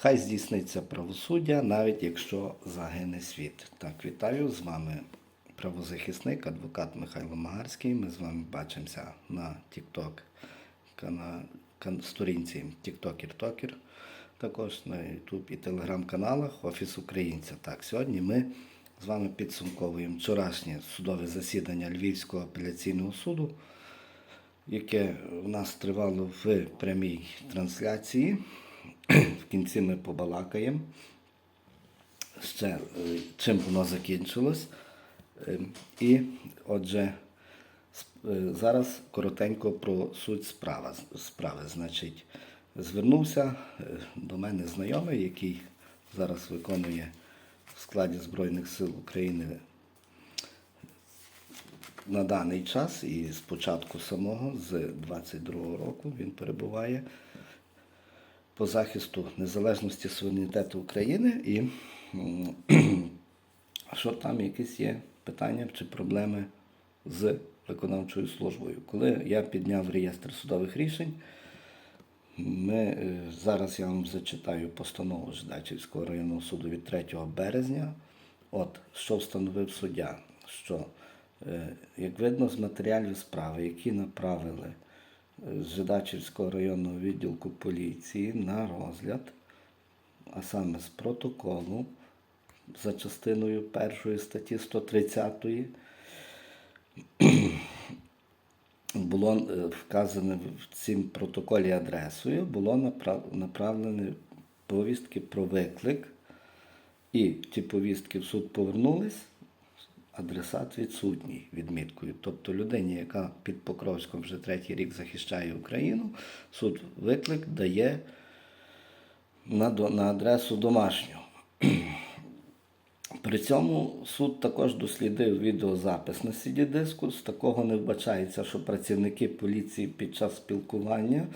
Хай здійсниться правосуддя, навіть якщо загине світ. Так, вітаю з вами правозахисник, адвокат Михайло Магарський. Ми з вами бачимося на TikTok сторінці TikToker Токер, також на YouTube і телеграм-каналах Офіс Українця. Так, сьогодні ми з вами підсумковуємо вчорашнє судове засідання Львівського апеляційного суду, яке у нас тривало в прямій трансляції. В кінці ми побалакаємо ще е, чим воно закінчилось. Е, І отже, е, зараз коротенько про суть справи. справи. Значить, звернувся до мене знайомий, який зараз виконує в складі Збройних сил України на даний час і з початку самого, з 22-го року, він перебуває по захисту незалежності суверенітету України і що там якісь є питання чи проблеми з виконавчою службою. Коли я підняв реєстр судових рішень, ми, е, зараз я вам зачитаю постанову Ждачівського районного суду від 3 березня. От що встановив суддя, що, е, як видно з матеріалів справи, які направили Жидачівського районного відділку поліції на розгляд, а саме з протоколу за частиною першої статті 130 було е, вказане в цім протоколі адресою, було направ- направлені повістки про виклик, і ті повістки в суд повернулись, адресат відсутній відміткою. Тобто людині, яка під Покровськом вже третій рік захищає Україну, суд виклик дає на, на адресу домашню. При цьому суд також дослідив відеозапис на сіді диску. З такого не вбачається, що працівники поліції під час спілкування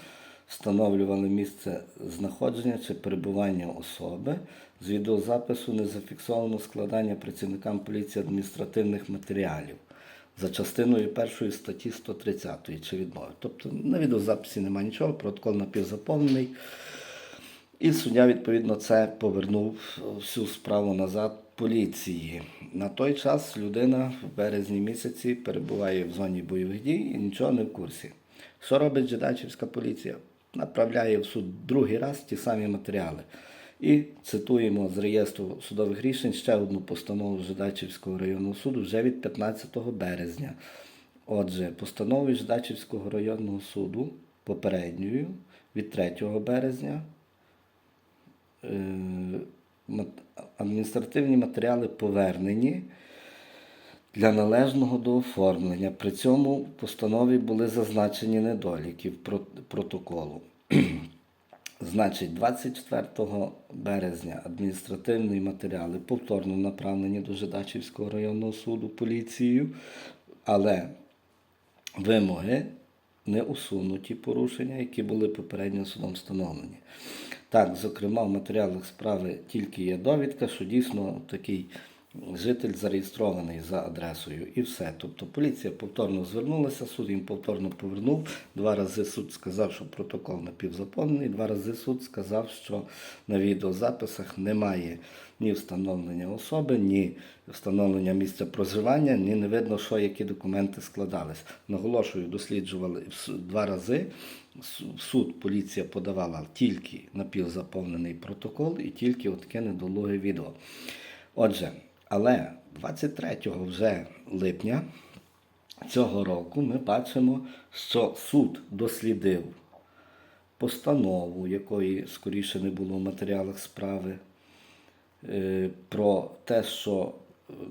встановлювали місце знаходження чи перебування особи. З відеозапису не зафіксовано складання працівникам поліції адміністративних матеріалів за частиною першої статті 130 чи відмови. Тобто на відеозаписі немає нічого, протокол напівзаповнений. І суддя, відповідно, це повернув всю справу назад поліції. На той час людина в березні місяці перебуває в зоні бойових дій і нічого не в курсі. Що робить Жидачівська поліція? Направляє в суд другий раз ті самі матеріали. І цитуємо з реєстру судових рішень ще одну постанову Жидачівського районного суду вже від 15 березня. Отже, постановою Жидачівського районного суду попередньою від 3 березня е, адміністративні матеріали повернені для належного дооформлення. При цьому в постанові були зазначені недоліки протоколу. Значить, 24 березня адміністративні матеріали повторно направлені до Жидачівського районного суду поліцією, але вимоги не усунуті порушення, які були попередньо судом встановлені. Так, зокрема, в матеріалах справи тільки є довідка, що дійсно такий житель зареєстрований за адресою і все. Тобто поліція повторно звернулася, суд їм повторно повернув. Два рази суд сказав, що протокол напівзаповнений, два рази суд сказав, що на відеозаписах немає ні встановлення особи, ні встановлення місця проживання, ні не видно, що які документи складались. Наголошую, досліджували два рази. В суд поліція подавала тільки напівзаповнений протокол і тільки отаке недолуге відео. Отже, але 23 вже липня цього року ми бачимо, що суд дослідив постанову, якої скоріше не було в матеріалах справи, е, про те, що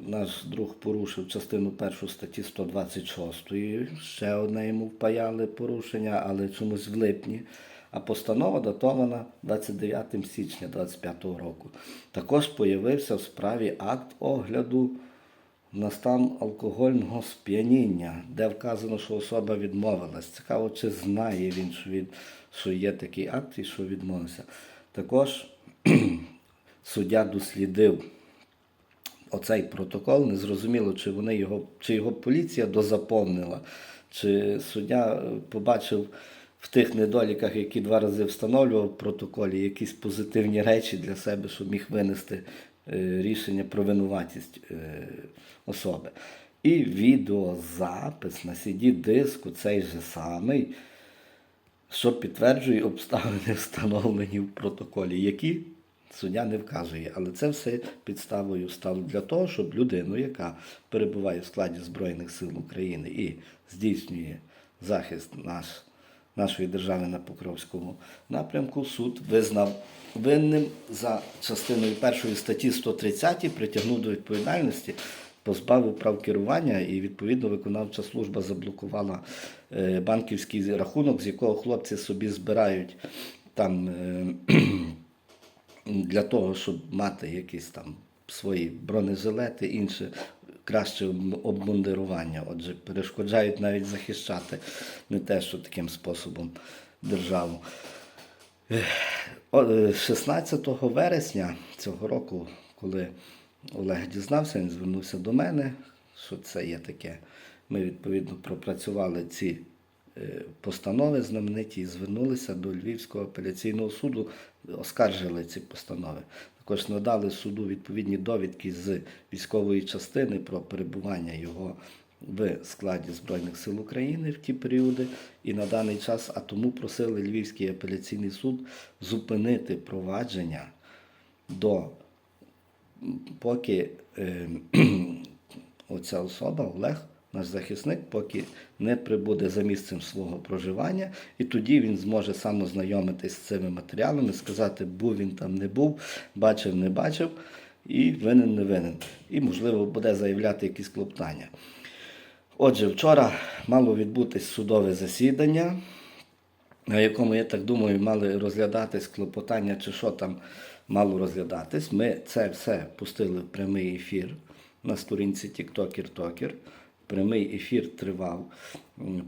наш друг порушив частину першу статті 126, ще одне йому впаяли порушення, але чомусь в липні. А постанова датована 29 січня 25 року. Також появився в справі акт огляду на стан алкогольного сп'яніння, де вказано, що особа відмовилась. Цікаво, чи знає він, що, він, що є такий акт і що відмовився. Також суддя дослідив оцей протокол. Незрозуміло, чи вони його, чи його поліція дозаповнила, чи суддя побачив в тих недоліках, які два рази встановлював в протоколі, якісь позитивні речі для себе, щоб міг винести е, рішення про винуватість е, особи. І відеозапис на CD диску цей же самий, що підтверджує обставини, встановлені в протоколі, які суддя не вказує. Але це все підставою стало для того, щоб людину, яка перебуває в складі Збройних сил України і здійснює захист наш, нашої держави на Покровському напрямку, суд визнав винним за частиною першої статті 130 притягнув до відповідальності позбавив прав керування і відповідно виконавча служба заблокувала е, банківський рахунок, з якого хлопці собі збирають там е, для того, щоб мати якісь там свої бронежилети, інше краще обмундирування. Отже, перешкоджають навіть захищати не те, що таким способом державу. Е, 16 вересня цього року, коли Олег дізнався, він звернувся до мене, що це є таке. Ми відповідно пропрацювали ці е, постанови знамениті і звернулися до Львівського апеляційного суду, оскаржили ці постанови. Також надали суду відповідні довідки з військової частини про перебування його в складі Збройних сил України в ті періоди, і на даний час, а тому просили Львівський апеляційний суд зупинити провадження до поки е, оця особа, Олег, наш захисник, поки не прибуде за місцем свого проживання, і тоді він зможе сам ознайомитись з цими матеріалами, сказати, був він там, не був, бачив, не бачив, і винен, не винен. І, можливо, буде заявляти якісь клопотання. Отже, вчора мало відбутись судове засідання, на якому, я так думаю, мали розглядатись клопотання чи що там мало розглядатись. Ми це все пустили в прямий ефір на сторінці TikToker Токер. Прямий ефір тривав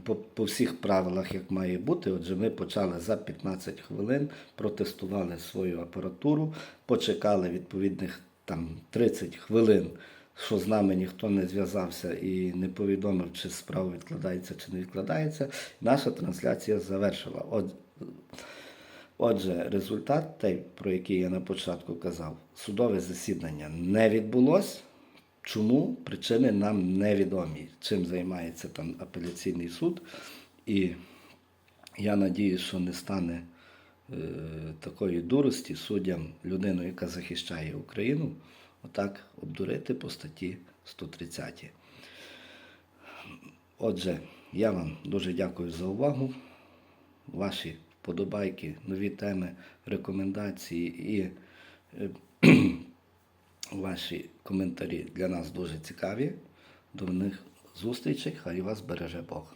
по, по всіх правилах, як має бути. Отже, ми почали за 15 хвилин, протестували свою апаратуру, почекали відповідних там 30 хвилин, що з нами ніхто не зв'язався і не повідомив, чи справа відкладається чи не відкладається. Наша трансляція завершила. От, Отже, результат, той, про який я на початку казав, судове засідання не відбулось. Чому? Причини нам невідомі, чим займається там апеляційний суд. І я надію, що не стане е, такої дурості суддям людину, яка захищає Україну, отак обдурити по статті 130. Отже, я вам дуже дякую за увагу. Ваші вподобайки, нові теми, рекомендації і е, ваші коментарі для нас дуже цікаві. До них зустрічей, хай вас береже Бог.